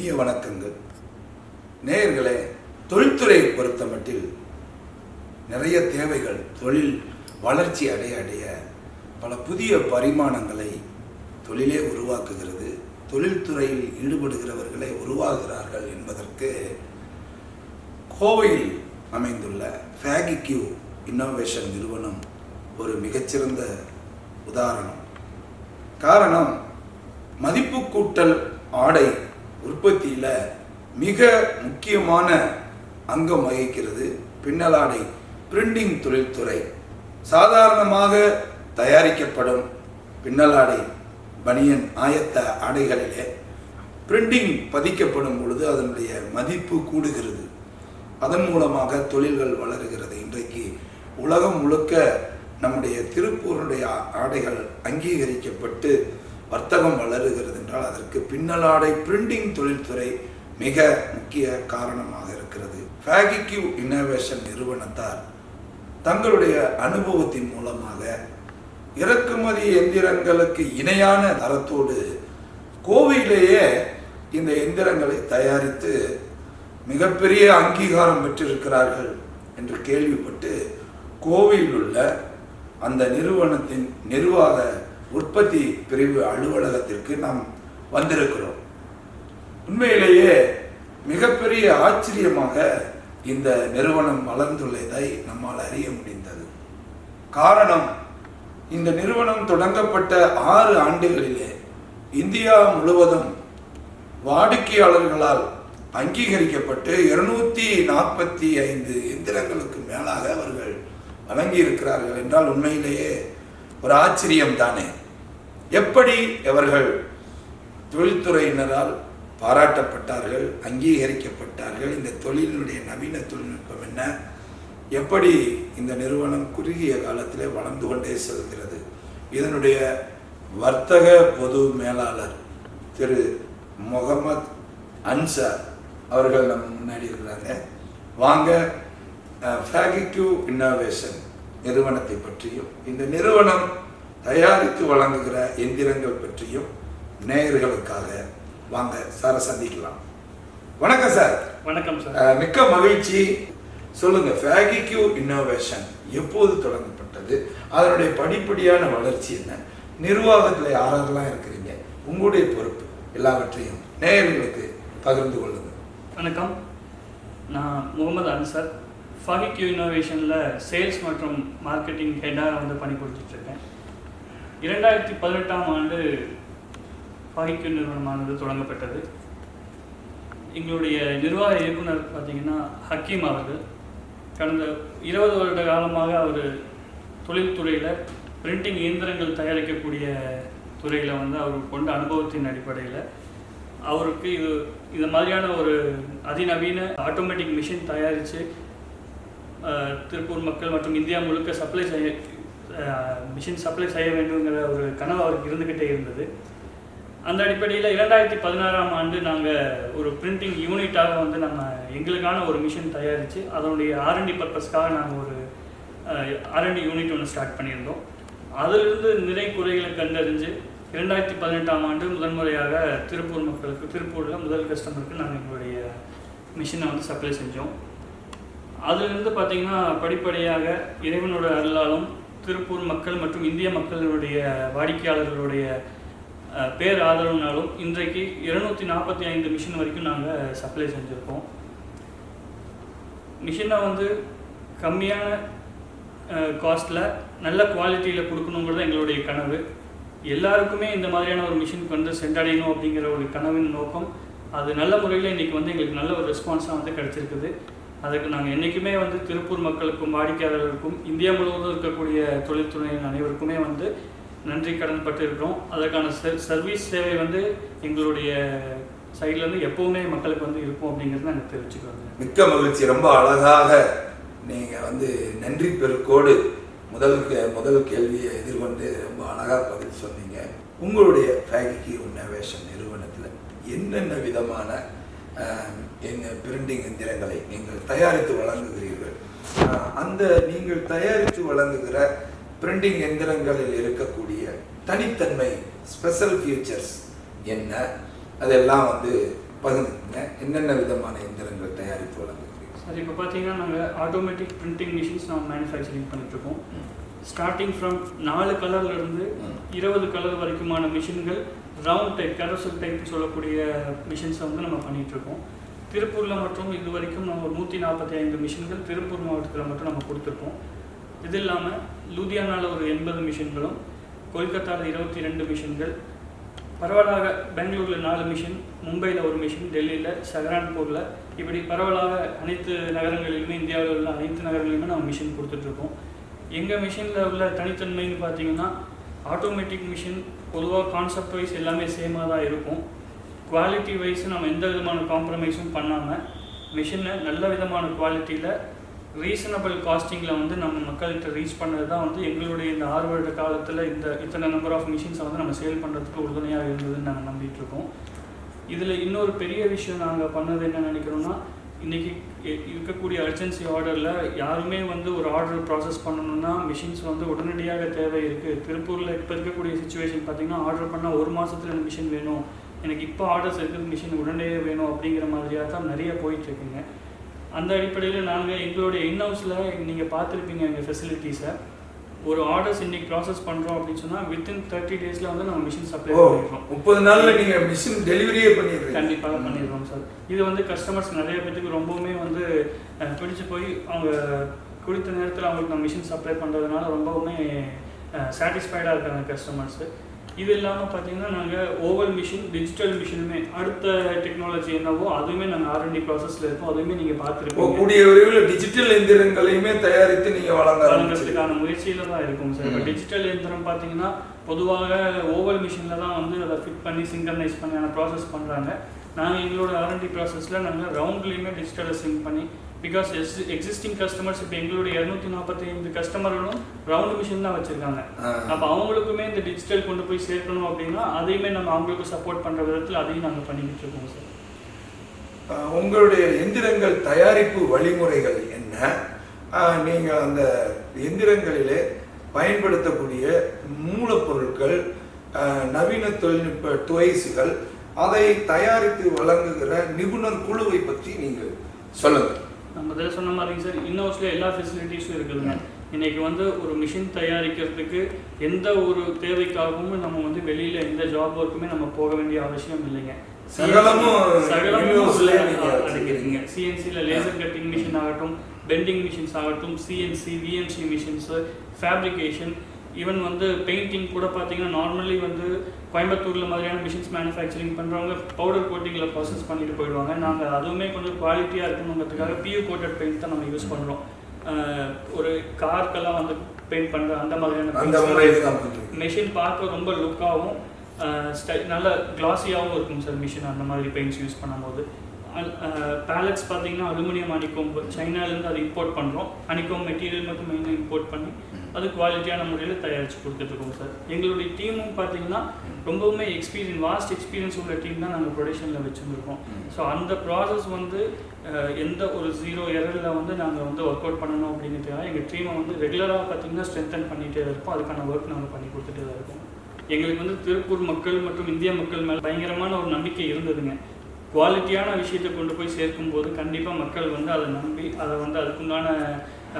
இனிய வணக்கங்கள். நேயர்களே தொழில்துறையை பொறுத்த மட்டில் நிறைய தேவைகள் தொழில் வளர்ச்சி அடைய அடைய பல புதிய பரிமாணங்களை தொழிலே உருவாக்குகிறது. தொழில்துறையில் ஈடுபடுகிறவர்களை உருவாகிறார்கள் என்பதற்கு கோவையில் அமைந்துள்ள ஃபேகிக்யூ இன்னோவேஷன் நிறுவனம் ஒரு மிகச்சிறந்த உதாரணம். காரணம் மதிப்பு கூட்டல் ஆடை உற்பத்தியில் மிக முக்கியமான அங்கம் வகிக்கிறது பின்னலாடை பிரிண்டிங் தொழில்துறை. சாதாரணமாக தயாரிக்கப்படும் பின்னலாடை பனியன் ஆயத்த ஆடைகளிலே பிரிண்டிங் பதிக்கப்படும் பொழுது அதனுடைய மதிப்பு கூடுகிறது. அதன் மூலமாக தொழில்கள் வளருகிறது. இன்றைக்கு உலகம் முழுக்க நம்முடைய திருப்பூருடைய ஆடைகள் அங்கீகரிக்கப்பட்டு வர்த்தகம் வளருகிறது என்றால் அதற்கு பின்னலாடை பிரிண்டிங் தொழில்துறை மிக முக்கிய காரணமாக இருக்கிறது. ஃபேகிக்யூ இன்னோவேஷன் நிறுவனத்தார் தங்களுடைய அனுபவத்தின் மூலமாக இறக்குமதி எந்திரங்களுக்கு இணையான தரத்தோடு கோவையிலேயே இந்த எந்திரங்களை தயாரித்து மிகப்பெரிய அங்கீகாரம் பெற்றிருக்கிறார்கள் என்று கேள்விப்பட்டு கோவையில் உள்ள அந்த நிறுவனத்தின் நிர்வாக உற்பத்தி பிரிவு அலுவலகத்திற்கு நாம் வந்திருக்கிறோம். உண்மையிலேயே மிகப்பெரிய ஆச்சரியமாக இந்த நிறுவனம் வளர்ந்துள்ளதை நம்மால் அறிய முடிந்தது. காரணம் இந்த நிறுவனம் தொடங்கப்பட்ட ஆறு ஆண்டுகளிலே இந்தியா முழுவதும் வாடிக்கையாளர்களால் அங்கீகரிக்கப்பட்டு இருநூத்தி நாற்பத்தி ஐந்து எந்திரங்களுக்கு மேலாக அவர்கள் வழங்கி இருக்கிறார்கள் என்றால் உண்மையிலேயே ஒரு ஆச்சரியம் தானே எப்படி அவர்கள் தொழில்துறையினரால் பாராட்டப்பட்டார்கள் அங்கீகரிக்கப்பட்டார்கள் இந்த தொழிலினுடைய நவீன தொழில்நுட்பம் என்ன எப்படி இந்த நிறுவனம் குறுகிய காலத்திலே வளர்ந்து கொண்டே செல்கிறது. இதனுடைய வர்த்தக பொது மேலாளர் திரு முகமது அன்சார் அவர்கள் நம்ம முன்னாடி இருக்கிறாங்க. வாங்க ஃபேகிக்யூ இன்னோவேஷன் நிறுவனத்தை பற்றியும் இந்த நிறுவனம் தயாரித்து வழங்குகிற எந்திரங்கள் பற்றியும் நேயர்களுக்காக வாங்க சாரை சந்திக்கலாம். வணக்கம் சார். வணக்கம் சார். மிக்க மகிழ்ச்சி. சொல்லுங்க ஃபேகிக்யூ இன்னோவேஷன் எப்போது தொடங்கப்பட்டது? அதனுடைய படிப்படியான வளர்ச்சி என்ன? நிர்வாகத்தில் யாரெல்லாம் இருக்கிறீங்க? உங்களுடைய பொறுப்பு எல்லாவற்றையும் நேயர்களுக்கு பகிர்ந்து கொள்ளுங்க வணக்கம். நான் முகமது அன்சர். ஃபஹிக்யூ இன்னோவேஷனில் சேல்ஸ் மற்றும் மார்க்கெட்டிங் ஹெட்டாக வந்து பணிபுரிஞ்சிட்டு இருக்கேன். இரண்டாயிரத்தி பதினெட்டாம் ஆண்டு ஃபஹிக்யூ நிறுவனமானது தொடங்கப்பட்டது. எங்களுடைய நிர்வாக இயக்குனர் பார்த்தீங்கன்னா ஹக்கீம் அவர்கள். கடந்த இருபது வருட காலமாக அவர் தொழில்துறையில் பிரிண்டிங் இயந்திரங்கள் தயாரிக்கக்கூடிய துறையில் வந்து அவர் கொண்ட அனுபவத்தின் அடிப்படையில் அவருக்கு இது இது மாதிரியான ஒரு அதிநவீன ஆட்டோமேட்டிக் மிஷின் தயாரித்து திருப்பூர் மக்கள் மற்றும் இந்தியா முழுக்க சப்ளை செய்ய மிஷின் சப்ளை செய்ய வேண்டுங்கிற ஒரு கனவு அவருக்கு இருந்துக்கிட்டே இருந்தது. அந்த அடிப்படையில் இரண்டாயிரத்தி பதினாறாம் ஆண்டு நாங்கள் ஒரு பிரிண்டிங் யூனிட்டாக வந்து நம்ம எங்களுக்கான ஒரு மிஷின் தயாரித்து அதனுடைய ஆர்என்டி பர்பஸ்க்காக நாங்கள் ஒரு ஆர்என்டி யூனிட் ஒன்று ஸ்டார்ட் பண்ணியிருந்தோம். அதிலிருந்து நிறை குறைகளை கண்டறிஞ்சு இரண்டாயிரத்தி பதினெட்டாம் ஆண்டு முதன்முறையாக திருப்பூர் மக்களுக்கு திருப்பூரில் முதல் கஸ்டமருக்கு நாங்கள் எங்களுடைய மிஷினை வந்து சப்ளை செஞ்சோம். அதிலிருந்து பார்த்தீங்கன்னா படிப்படியாக இறைவனோட அருளாலும் திருப்பூர் மக்கள் மற்றும் இந்திய மக்களுடைய வாடிக்கையாளர்களுடைய பேர் ஆதரவுனாலும் இன்றைக்கு இருநூற்றி நாற்பத்தி ஐந்து மிஷின் வரைக்கும் நாங்கள் சப்ளை செஞ்சுருக்கோம். மிஷினை வந்து கம்மியான காஸ்ட்டில் நல்ல குவாலிட்டியில் கொடுக்கணுங்கிறது எங்களுடைய கனவு. எல்லாருக்குமே இந்த மாதிரியான ஒரு மிஷினுக்கு வந்து சென்றடையணும் அப்படிங்கிற ஒரு கனவின் நோக்கம். அது நல்ல முறையில் இன்றைக்கி வந்து எங்களுக்கு நல்ல ஒரு ரெஸ்பான்ஸாக வந்து கிடச்சிருக்குது. அதுக்கு நாங்கள் என்றைக்குமே வந்து திருப்பூர் மக்களுக்கும் வாடிக்கையாளர்களுக்கும் இந்தியா முழுவதும் இருக்கக்கூடிய தொழில்துறையின் அனைவருக்குமே வந்து நன்றி கடன் பட்டு இருக்கிறோம் அதற்கான சர்வீஸ் சேவை வந்து எங்களுடைய சைட்லேருந்து எப்போவுமே மக்களுக்கு வந்து இருக்கும் அப்படிங்கிறது நாங்கள் தெரிவிச்சுக்கிறோம் மிக்க மகிழ்ச்சி. ரொம்ப அழகாக நீங்கள் வந்து நன்றி பெருக்கோடு முதல் முதல் கேள்வியை எதிர்கொண்டு ரொம்ப அழகாக பதில் சொன்னீங்க. உங்களுடைய ஃபேக்ட்ரி இன்னோவேஷன் நிறுவனத்தில் என்னென்ன விதமான பிரிண்டிங் எந்திரங்களை நீங்கள் தயாரித்து வழங்குகிறீர்கள். அந்த நீங்கள் தயாரித்து வழங்குகிற பிரிண்டிங் எந்திரங்களில் இருக்கக்கூடிய தனித்தன்மை ஸ்பெஷல் ஃபியூச்சர்ஸ் என்ன? அதெல்லாம் வந்து பகிர்ந்துக்குங்க. என்னென்ன விதமான எந்திரங்கள் தயாரித்து வழங்குகிறீங்க சார் இப்போ பார்த்தீங்கன்னா நாங்கள் ஆட்டோமேட்டிக் பிரிண்டிங் மிஷின்ஸ் நம்ம மேனுஃபேக்சரிங் பண்ணிட்டுருக்கோம் ஸ்டார்டிங் ஃப்ரம் நாலு கலர்ல இருந்து ம். இருபது கலர் வரைக்குமான மிஷின்கள் ரவுண்ட் டைப் கரசல் டைப் சொல்லக்கூடிய மிஷின்ஸை வந்து நம்ம பண்ணிட்டு இருக்கோம். திருப்பூரில் மட்டும் இது வரைக்கும் நம்ம ஒரு நூற்றி நாற்பத்தி ஐந்து மிஷின்கள் திருப்பூர் மாவட்டத்தில் மட்டும் நம்ம கொடுத்துருக்கோம். இது இல்லாமல் லூதியானாவில் ஒரு எண்பது மிஷின்களும் கொல்கத்தாவில் இருபத்தி ரெண்டு மிஷின்கள் பரவலாக பெங்களூரில் நாலு மிஷின் மும்பையில் ஒரு மிஷின் டெல்லியில் சஹரான்பூரில் இப்படி பரவலாக அனைத்து நகரங்களிலுமே இந்தியாவில் உள்ள அனைத்து நகரங்களிலுமே நம்ம மிஷின் கொடுத்துட்ருக்கோம் எங்கள் மிஷினில் உள்ள தனித்தன்மைன்னு பார்த்தீங்கன்னா ஆட்டோமேட்டிக் மிஷின் பொதுவாக கான்செப்ட் வைஸ் எல்லாமே சேமாக தான் இருக்கும். குவாலிட்டி வைஸ் நம்ம எந்த விதமான காம்ப்ரமைஸும் பண்ணாமல் மிஷினை நல்ல விதமான குவாலிட்டியில் ரீசனபிள் காஸ்டிங்கில் வந்து நம்ம மக்கள்கிட்ட ரீச் பண்ணது தான் வந்து எங்களுடைய இந்த ஆறு வருட காலத்தில் இந்த இத்தனை நம்பர் ஆஃப் மிஷின்ஸை வந்து நம்ம சேல் பண்ணுறதுக்கு உறுதுணையாக இருந்ததுன்னு நாங்கள் நம்பிட்டு இருக்கோம். இதில் இன்னொரு பெரிய விஷயம் நாங்கள் பண்ணது என்ன நினைக்கிறோன்னா இன்றைக்கி இருக்கக்கூடிய அர்ஜென்சி ஆர்டரில் யாருமே வந்து ஒரு ஆர்டர் ப்ராசஸ் பண்ணணும்னா மிஷின்ஸ் வந்து உடனடியாக தேவை இருக்குது திருப்பூரில் இப்போ இருக்கக்கூடிய சுச்சுவேஷன் பார்த்தீங்கன்னா ஆர்டர் பண்ணால் ஒரு மாதத்துல எனக்கு மிஷின் வேணும். எனக்கு இப்போ ஆர்டர்ஸ் இருக்குது மிஷின் உடனடியாக வேணும் அப்படிங்கிற மாதிரியாக தான் நிறைய போயிட்டுருக்குங்க. அந்த அடிப்படையில் நாங்கள் எங்களுடைய இன்ஹவுஸில் நீங்கள் பார்த்துருப்பீங்க எங்கள் ஃபெசிலிட்டிஸை ஒரு ஆர்டர்ஸ் இன்னைக்கு ப்ராசஸ் பண்ணுறோம் அப்படின்னு சொன்னால் வித்தின் தேர்ட்டி டேஸில் வந்து நம்ம மிஷின் சப்ளை பண்ணிடுறோம். முப்பது நாள்ல நீங்க மிஷின் டெலிவரியே பண்ணிடுறீங்க. கண்டிப்பாக பண்ணிடுறோம் சார் இது வந்து கஸ்டமர்ஸ் நிறைய பேத்துக்கு ரொம்பவுமே வந்து பிடிச்சு போய் அவங்க குறித்த நேரத்தில் அவங்களுக்கு நம்ம மிஷின் சப்ளை பண்ணுறதுனால ரொம்பவுமே சாட்டிஸ்ஃபைடாக இருக்காங்க கஸ்டமர்ஸு இது இல்லாமல் பார்த்தீங்கன்னா நாங்கள் ஓவல் மிஷின் டிஜிட்டல் மிஷினுமே அடுத்த டெக்னாலஜி என்னவோ அதுவுமே நாங்கள் ஆர்என்டி ப்ராசஸில் இருக்கோம் அதுவுமே நீங்கள் பார்த்துருப்பீங்க கூடிய விரைவில் டிஜிட்டல் எந்திரங்களையுமே தயாரித்து நீங்க வழங்க. வழங்குறதுக்கான முயற்சியில தான் இருக்கும் சார் இப்போ. டிஜிட்டல் இயந்திரம் பார்த்தீங்கன்னா பொதுவாக ஓவல் மிஷினில் தான் வந்து அதை ஃபிட் பண்ணி சிங்கனைஸ் பண்ணி ப்ராசஸ் பண்ணுறாங்க நாங்கள் எங்களோட ஆர்என்டி ப்ராசஸில் நாங்கள் ரவுண்ட்லேயுமே டிஜிட்டலை சிங்க் பண்ணி பிகாஸ் எஸ் எக்ஸிஸ்டிங் கஸ்டமர்ஸ் இப்போ எங்களுடைய இரநூத்தி நாற்பத்தி ஐந்து கஸ்டமர்களும் ரவுண்ட் மிஷின் தான் வச்சுருக்காங்க. அப்போ அவங்களுக்குமே இந்த டிஜிட்டல் கொண்டு போய் சேர்க்கணும் அப்படின்னா அதையுமே நம்ம அவங்களுக்கு சப்போர்ட் பண்ணுற விதத்தில் அதையும் நாங்கள் பண்ணிக்கிட்டு இருக்கோம் சார் உங்களுடைய எந்திரங்கள் தயாரிப்பு வழிமுறைகள் என்ன? நீங்கள் அந்த எந்திரங்களிலே பயன்படுத்தக்கூடிய மூலப்பொருட்கள் நவீன தொழில்நுட்ப துவைசுகள் அதை தயாரித்து வழங்குகிற நிபுணர் குழுவை பற்றி நீங்கள் சொல்லுங்க நம்ம இதில் சொன்ன மாதிரி சார் இன்னோஸில் எல்லா ஃபெசிலிட்டிஸும் இருக்குதுங்க இன்னைக்கு வந்து ஒரு மிஷின் தயாரிக்கிறதுக்கு எந்த ஒரு தேவைக்காகவும் நம்ம வந்து வெளியில் எந்த ஜாப் ஒர்க்குமே நம்ம போக வேண்டிய அவசியம் இல்லைங்க. அடங்கிருக்குங்க சிஎன்சியில் லேசர் கட்டிங் மிஷின் ஆகட்டும் பெண்டிங் மிஷின்ஸ் ஆகட்டும் CNC VMC machines fabrication even வந்து பெயிண்டிங் கூட பார்த்தீங்கன்னா நார்மலி வந்து கோயம்புத்தூரில் மாதிரியான மிஷின்ஸ் மேனுஃபேக்சரிங் பண்ணுறவங்க பவுடர் கோட்டிங்கில் ப்ராசஸ் பண்ணிட்டு போயிடுவாங்க. நாங்கள் அதுவுமே கொஞ்சம் குவாலிட்டியாக இருக்கணுங்கிறதுக்காக பியூ கோட்டட் பெயிண்ட் தான் நம்ம யூஸ் பண்ணுறோம் ஒரு கார்க்கெல்லாம் வந்து பெயிண்ட் பண்ணுற அந்த மாதிரியான. மெஷின் பார்க்க ரொம்ப லுக்காகவும் ஸ்டை நல்ல கிளாஸியாகவும் இருக்கும் சார் மிஷின் அந்த மாதிரி பெயிண்ட்ஸ் யூஸ் பண்ணும்போது. பேலட்ஸ் பார்த்தீங்கன்னா அலுமினியம் அனிக்கோம் சைனாலேருந்து அதை இம்போர்ட் பண்ணுறோம் அனிக்கோம் மெட்டீரியல் மட்டும் மெயினாக இம்போர்ட் பண்ணி அது குவாலிட்டியான முறையில் தயாரித்து கொடுத்துட்ருக்கோம் சார். எங்களுடைய டீமும் பார்த்தீங்கன்னா ரொம்பவுமே எக்ஸ்பீரியன்ஸ் வாஸ்ட் எக்ஸ்பீரியன்ஸ் உள்ள டீம் தான் நாங்கள் ப்ரொடக்ஷனில் வச்சுருக்கோம் ஸோ அந்த ப்ராசஸ் வந்து எந்த ஒரு ஜீரோ எரரில் வந்து நாங்கள் வந்து ஒர்க் அவுட் பண்ணணும் அப்படிங்கிறதுக்காக எங்கள் டீமை வந்து ரெகுலராக பார்த்தீங்கன்னா ஸ்ட்ரென்தன் பண்ணிகிட்டே இருப்போம். அதுக்கான ஒர்க் நாங்கள் பண்ணி கொடுத்துட்டே தான் இருக்கோம். எங்களுக்கு வந்து திருப்பூர் மக்கள் மற்றும் இந்திய மக்கள் மேலே பயங்கரமான ஒரு நம்பிக்கை இருந்ததுங்க. குவாலிட்டியான விஷயத்தை கொண்டு போய் சேர்க்கும்போது கண்டிப்பாக மக்கள் வந்து அதை நம்பி அதை வந்து அதுக்குண்டான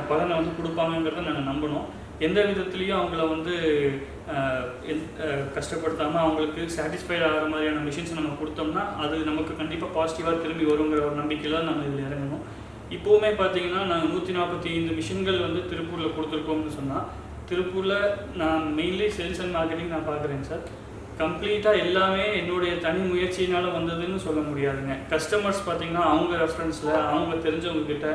பலனை வந்து கொடுப்பாங்கங்கிறத நாங்கள் நம்பணும். எந்த விதத்துலேயும் அவங்கள வந்து எந்- கஷ்டப்படுத்தாமல் அவங்களுக்கு சாட்டிஸ்ஃபைட் ஆகிற மாதிரியான மிஷின்ஸ் நம்ம கொடுத்தோம்னா அது நமக்கு கண்டிப்பாக பாசிட்டிவாக திரும்பி வருங்கிற ஒரு நம்பிக்கையில் தான் நம்ம இதில் இறங்கணும். இப்போவுமே பார்த்தீங்கன்னா நாங்கள் நூற்றி நாற்பத்தி ஐந்து மிஷின்கள் வந்து திருப்பூரில் கொடுத்துருக்கோம்னு சொன்னால் திருப்பூரில் நான் மெயின்லி சேல்ஸ் அண்ட் மார்க்கெட்டிங் நான் பார்க்குறேன் சார். கம்ப்ளீட்டாக எல்லாமே என்னுடைய தனி முயற்சியினால் வந்ததுன்னு சொல்ல முடியாதுங்க. கஸ்டமர்ஸ் பார்த்தீங்கன்னா அவங்க ரெஃபரன்ஸில் அவங்க தெரிஞ்சவங்கக்கிட்ட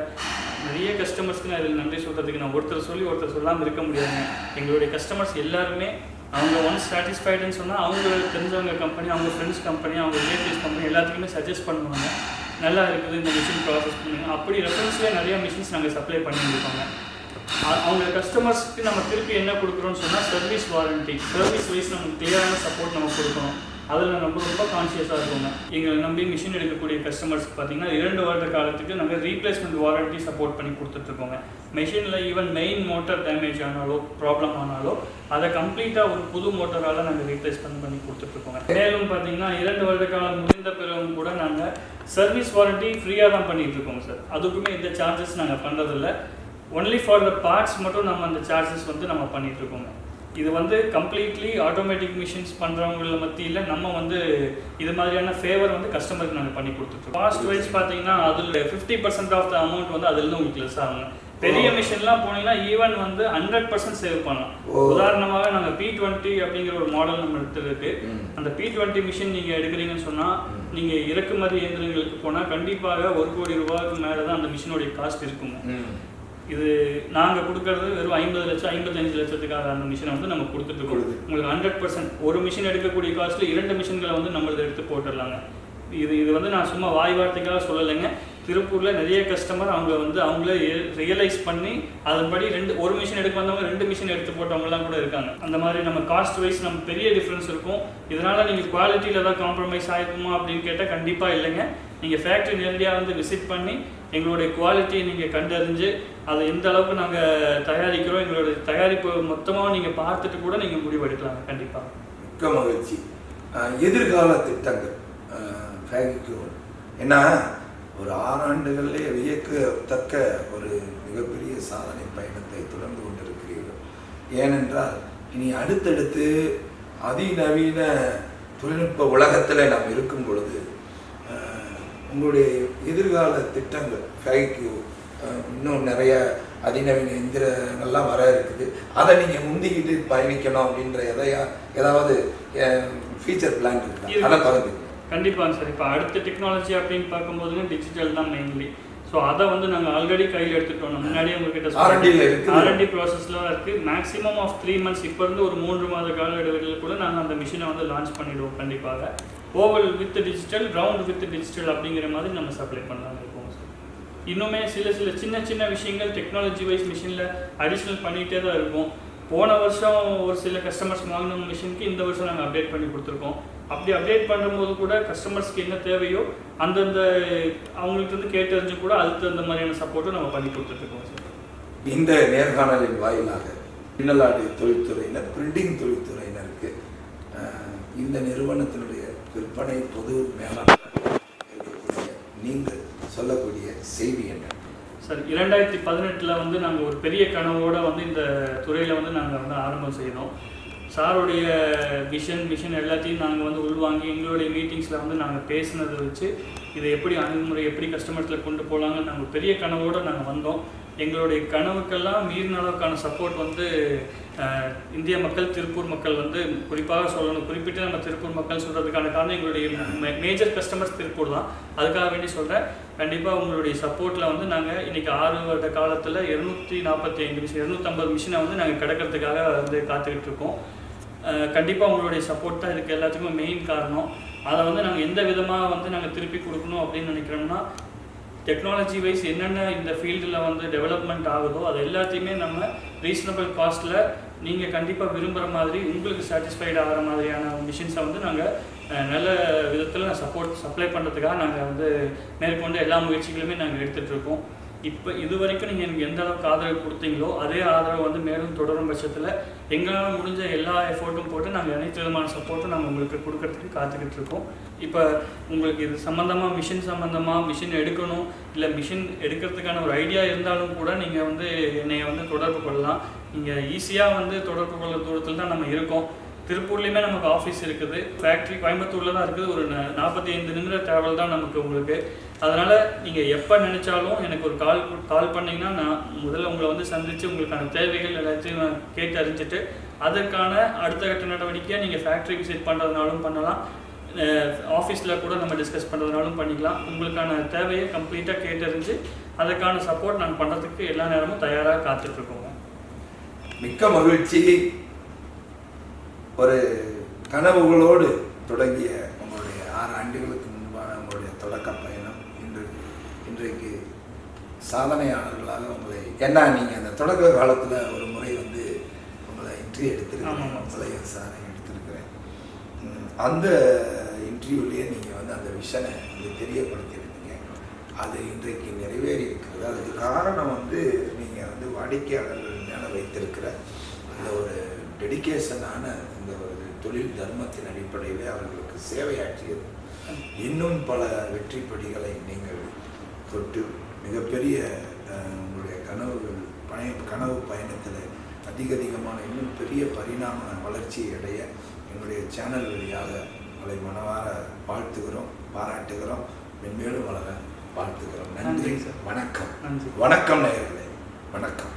நிறைய கஸ்டமர்ஸ்க்கு நான் இதில் நன்றி சொல்கிறதுக்கு நான் ஒருத்தர் சொல்லி ஒருத்தர் சொல்லாமல் இருக்க முடியாதுங்க. எங்களுடைய கஸ்டமர்ஸ் எல்லாருமே அவங்க ஒன்ஸ் சாட்டிஸ்ஃபைடுன்னு சொன்னால் அவங்க தெரிஞ்சவங்க கம்பெனி அவங்க ஃப்ரெண்ட்ஸ் கம்பெனி அவங்க ரிலேட்டிவ்ஸ் கம்பெனி எல்லாத்துக்குமே சஜஸ்ட் பண்ணுவாங்க. நல்லா இருக்குது இந்த மிஷின் ப்ராசஸ் பண்ணுங்க. அப்படி ரெஃபரன்ஸ்லேயே நிறையா மிஷின்ஸ் நாங்கள் சப்ளை பண்ணி கொடுப்போங்க அவங்க கஸ்டமர்ஸ்க்கு நம்ம திருப்பி என்ன கொடுக்குறோம்னு சொன்னால் சர்வீஸ் வாரண்டி சர்வீஸ் வைஸ் நமக்கு கிளியரான சப்போர்ட் நம்ம கொடுக்கணும். அதில் நம்ம ரொம்ப கான்ஷியஸாக இருக்கோங்க. எங்களை நம்பி மிஷின் எடுக்கக்கூடிய கஸ்டமர்ஸ்க்கு பார்த்தீங்கன்னா இரண்டு வருட காலத்துக்கு நாங்கள் ரீப்ளேஸ்மெண்ட் வாரண்டி சப்போர்ட் பண்ணி கொடுத்துட்ருக்கோங்க. மிஷினில் ஈவன் மெயின் மோட்டார் டேமேஜ் ஆனாலோ ப்ராப்ளம் ஆனாலோ அதை கம்ப்ளீட்டாக ஒரு புது மோட்டரால் நாங்கள் ரீப்ளேஸ்மெண்ட் பண்ணி கொடுத்துட்ருக்கோங்க. மேலும் பார்த்தீங்கன்னா இரண்டு வருட காலம் முடிந்த பிறகும் கூட நாங்கள் சர்வீஸ் வாரண்டி ஃப்ரீயாக தான் பண்ணிகிட்ருக்கோங்க சார் அதுக்குமே எந்த சார்ஜஸ் நாங்கள் பண்ணுறதில்ல ஒன்லி ஃபார் த பார்ட்ஸ் மட்டும் நம்ம அந்த சார்ஜஸ் வந்து நம்ம பண்ணிட்டு இருக்கோங்க இது வந்து கம்ப்ளீட்லி ஆட்டோமேட்டிக் மிஷின்ஸ் பண்ணுறவங்கள மத்தியில் நம்ம வந்து இது மாதிரியான ஃபேவர் வந்து கஸ்டமருக்கு நாங்கள் பண்ணி கொடுத்துருக்கோம் காஸ்ட் வைஸ் பார்த்தீங்கன்னா அதில் fifty percent of the amount வந்து அதுலேருந்து உங்களுக்கு லெஸ் ஆகுங்க பெரிய மிஷின்லாம் போனீங்கன்னா ஈவன் வந்து ஹண்ட்ரட் பர்சன்ட் சேவ் பண்ணலாம். உதாரணமாக நாங்கள் பி டுவெண்ட்டி அப்படிங்கிற ஒரு மாடல் நம்ம எடுத்துருக்கு. அந்த பி டுவெண்ட்டி மிஷின் நீங்கள் எடுக்கிறீங்கன்னு சொன்னால். நீங்கள் இறக்குமதி இயந்திரங்களுக்கு போனால் கண்டிப்பாக ஒரு கோடி ரூபாய்க்கு மேலே தான் அந்த மிஷினுடைய காஸ்ட் இருக்குங்க. இது நாங்கள் கொடுக்கறது வெறும் ஐம்பது லட்சம் ஐம்பத்தஞ்சு லட்சத்துக்காக அந்த மிஷினை வந்து நம்ம கொடுத்துட்டு. உங்களுக்கு ஹண்ட்ரட் பர்சன்ட் ஒரு மிஷின் எடுக்கக்கூடிய காஸ்ட்டில் இரண்டு மிஷின்களை வந்து நம்மளது எடுத்து போட்டுடலாங்க. இது இது வந்து நான் சும்மா வாய் வார்த்தைக்காக சொல்லலைங்க. திருப்பூரில் நிறைய கஸ்டமர் அவங்க வந்து அவங்களே ரியலைஸ் பண்ணி அதன்படி ரெண்டு ஒரு மிஷின் எடுக்க வந்தவங்க ரெண்டு மிஷின் எடுத்து போட்டவங்கலாம் கூட இருக்காங்க. அந்த மாதிரி நம்ம காஸ்ட் வைஸ் நம்ம பெரிய டிஃப்ரென்ஸ் இருக்கும். இதனால் நீங்கள் குவாலிட்டியில் ஏதாவது காம்ப்ரமைஸ் ஆகிருக்குமா அப்படின்னு கேட்டால் கண்டிப்பாக இல்லைங்க. நீங்கள் ஃபேக்ட்ரி நேரடியாக வந்து விசிட் பண்ணி எங்களுடைய குவாலிட்டியை நீங்கள் கண்டறிஞ்சு அதை எந்த அளவுக்கு நாங்கள் தயாரிக்கிறோம் எங்களுடைய தயாரிப்பு மொத்தமாக நீங்கள் பார்த்துட்டு கூட நீங்கள் முடிவெடுக்கலாங்க கண்டிப்பாக மிக்க மகிழ்ச்சி. எதிர்கால திட்டங்கள். ஃபேகிக்கு ஏன்னா ஒரு ஆறாண்டுகளிலே வியக்கத்தக்க ஒரு மிகப்பெரிய சாதனை பயணத்தை தொடர்ந்து கொண்டிருக்கிறீர்கள். ஏனென்றால் இனி அடுத்தடுத்து அதிநவீன தொழில்நுட்ப உலகத்தில் நாம் இருக்கும் பொழுது உங்களுடைய எதிர்கால திட்டங்கள் ஃபேகிக்கு இன்னும் நிறைய அதிநவீன எந்திரங்கள்லாம் வர இருக்குது. அதை நீங்கள் முந்திக்கிட்டு பயணிக்கணும் அப்படின்ற எதையா ஏதாவது ஃபீச்சர் பிளான் இருக்கா? இருக்கு. அதை பகிர்ந்து கண்டிப்பாங்க சார். இப்போ அடுத்த டெக்னாலஜி அப்படின்னு பார்க்கும்போதுங்க டிஜிட்டல் தான் மெயின்லி ஸோ அதை வந்து நாங்கள் ஆல்ரெடி கையில் எடுத்துட்டோம். முன்னாடியே உங்ககிட்ட. ஆர்என்டி ப்ராசஸ்லாம் இருக்குது. மேக்ஸிமம் ஆஃப் த்ரீ மந்த்ஸ் இப்போ இருந்து ஒரு மூன்று மாத கால இடைவெளியில் கூட நாங்கள் அந்த மிஷினை வந்து லான்ச் பண்ணிடுவோம் கண்டிப்பாக. Oval with digital round with digital அப்படிங்கிற மாதிரி நம்ம சப்ளை பண்ணலாம்னு இருக்கோம் சார். இன்னுமே சில சில சின்ன சின்ன விஷயங்கள் டெக்னாலஜி வைஸ் மிஷினில் அடிஷ்னல் பண்ணிகிட்டே தான் இருக்கும். போன வருஷம் ஒரு சில கஸ்டமர்ஸ் வாங்கின மிஷினுக்கு இந்த வருஷம் நாங்கள் அப்டேட் பண்ணி கொடுத்துருக்கோம். அப்படி அப்டேட் பண்ணும்போது கூட கஸ்டமர்ஸ்க்கு என்ன தேவையோ அந்தந்த அவங்களுக்கு வந்து கேட்டறிஞ்சு கூட அதுக்கு தகுந்த மாதிரியான சப்போர்ட்டும் நம்ம பண்ணி கொடுத்துட்ருக்கோம் சார் இந்த நேர்காணலின் வாயிலாக பின்னலாடு தொழில்துறையினர் பிரிண்டிங் தொழில்துறையினருக்கு இந்த நிறுவனத்தினுடைய விற்பனை பொது மேலாளர் இருக்கக்கூடிய நீங்கள் சொல்லக்கூடிய செய்தி என்ன? சார் இரண்டாயிரத்தி பதினெட்டில் வந்து நாங்கள் ஒரு பெரிய கனவோட வந்து இந்த துறையில் வந்து நாங்கள் வந்து ஆரம்பம் செய்தோம். சாருடைய விஷன் மிஷன் எல்லாத்தையும் நாங்கள் வந்து உள்வாங்கி எங்களுடைய மீட்டிங்ஸில் வந்து நாங்கள் பேசினதை வச்சு இதை எப்படி அணுகுமுறை எப்படி கஸ்டமர்ஸில் கொண்டு போகலாங்கன்னு நாங்கள் பெரிய கனவோடு நாங்கள் வந்தோம். எங்களுடைய கனவுக்கெல்லாம் மீறின அளவுக்கான சப்போர்ட் வந்து இந்திய மக்கள் திருப்பூர் மக்கள் வந்து குறிப்பாக சொல்லணும். குறிப்பிட்டு நம்ம திருப்பூர் மக்கள் சொல்கிறதுக்கான காரணம் எங்களுடைய மேஜர் கஸ்டமர்ஸ் திருப்பூர் தான். அதுக்காக வேண்டி சொல்கிறேன் கண்டிப்பாக உங்களுடைய சப்போர்ட்டில் வந்து நாங்கள் இன்றைக்கி ஆறு வருட காலத்தில் இரநூத்தி நாற்பத்தி ஐந்து மிஷின் இரநூத்தம்பது மிஷினை வந்து நாங்கள் கிடக்கிறதுக்காக வந்து காத்துக்கிட்டு இருக்கோம். கண்டிப்பாக உங்களுடைய சப்போர்ட் தான் இதுக்கு எல்லாத்துக்கும் மெயின் காரணம். அதை வந்து நாங்கள் எந்த விதமாக வந்து நாங்கள் திருப்பி கொடுக்கணும் அப்படின்னு நினைக்கிறோம்னா டெக்னாலஜி வைஸ் என்னென்ன இந்த ஃபீல்டில் வந்து டெவலப்மெண்ட் ஆகுதோ அது எல்லாத்தையுமே நம்ம ரீசனபிள் காஸ்ட்டில் நீங்கள் கண்டிப்பாக விரும்புகிற மாதிரி உங்களுக்கு சாட்டிஸ்ஃபைட் ஆகிற மாதிரியான மிஷின்ஸை வந்து நாங்கள் நல்ல விதத்தில் சப்போர்ட் சப்ளை பண்ணுறதுக்காக நாங்கள் வந்து மேற்கொண்டு எல்லா முயற்சிகளுமே நாங்கள் எடுத்துகிட்ருக்கோம் இப்போ இது வரைக்கும் நீங்கள் எனக்கு எந்த அளவுக்கு ஆதரவு கொடுத்தீங்களோ அதே ஆதரவு வந்து மேலும் தொடரும் பட்சத்தில் எங்களால் முடிஞ்ச எல்லா எஃபோர்ட்டும் போட்டு நாங்கள் அனைத்து விதமான சப்போர்ட்டும் நாங்கள் உங்களுக்கு கொடுக்கறதுக்கு காத்துக்கிட்டு இருக்கோம். இப்போ உங்களுக்கு இது சம்மந்தமாக மிஷின் சம்மந்தமாக மிஷின் எடுக்கணும் இல்லை மிஷின் எடுக்கிறதுக்கான ஒரு ஐடியா இருந்தாலும் கூட நீங்கள் வந்து என்னை வந்து தொடர்பு கொள்ளலாம். நீங்கள் ஈஸியாக வந்து தொடர்பு கொள்ள தூரத்தில் தான் நம்ம இருக்கோம். திருப்பூர்லேயுமே நமக்கு ஆஃபீஸ் இருக்குது. ஃபேக்ட்ரி கோயம்புத்தூரில் தான் இருக்குது. ஒரு நாற்பத்தி ஐந்து நிமிட ட்ராவல் தான் நமக்கு உங்களுக்கு. அதனால் நீங்கள் எப்போ நினச்சாலும் எனக்கு ஒரு கால் கால் பண்ணிங்கன்னா நான் முதல்ல உங்களை வந்து சந்தித்து உங்களுக்கான தேவைகள் எல்லாத்தையும் நான் கேட்டு அறிஞ்சிட்டு அதற்கான அடுத்த கட்ட நடவடிக்கையை நீங்கள் ஃபேக்ட்ரி விசிட் பண்ணுறதுனாலும் பண்ணலாம். ஆஃபீஸில் கூட நம்ம டிஸ்கஸ் பண்ணுறதுனாலும் பண்ணிக்கலாம். உங்களுக்கான தேவையை கம்ப்ளீட்டாக கேட்டறிஞ்சு அதற்கான சப்போர்ட் நான் பண்ணுறதுக்கு எல்லா நேரமும் தயாராக காத்துட்ருக்கோங்க மிக்க மகிழ்ச்சி. ஒரு கனவுகளோடு தொடங்கிய உங்களுடைய ஆறு ஆண்டுகளுக்கு முன்பான உங்களுடைய தொடக்க பயணம். இன்று இன்றைக்கு சாதனையாளர்களாக உங்களை ஏன்னா நீங்கள் அந்த தொடக்க காலத்தில் ஒரு முறை வந்து உங்களை இன்ட்ரி எடுத்திருக்கீங்க. உங்களை விசாரணை எடுத்திருக்கிறேன். அந்த இன்டர்வியூலேயே நீங்கள் வந்து அந்த விஷனை வந்து தெரியப்படுத்தியிருந்தீங்க அது இன்றைக்கு நிறைவேறி இருக்கிறது அதுக்கு காரணம் வந்து நீங்கள் வந்து வாடிக்கையாளர்கள் மேலே வைத்திருக்கிற ஒரு டெடிகேஷனான இந்த ஒரு தொழில் தர்மத்தின் அடிப்படையிலே அவர்களுக்கு சேவையாற்றியது. இன்னும் பல வெற்றி படிகளை நீங்கள் தொட்டு மிகப்பெரிய உங்களுடைய கனவுகள் பய கனவு பயணத்தில் அதிக அதிகமான இன்னும் பெரிய பரிணாம வளர்ச்சி அடைய எங்களுடைய சேனல் வழியாக உங்களை மனவார வாழ்த்துகிறோம் பாராட்டுகிறோம். மென்மேலும் வளர வாழ்த்துகிறோம். நன்றி சார். வணக்கம். நன்றி. வணக்கம் நேயர்களே. வணக்கம்.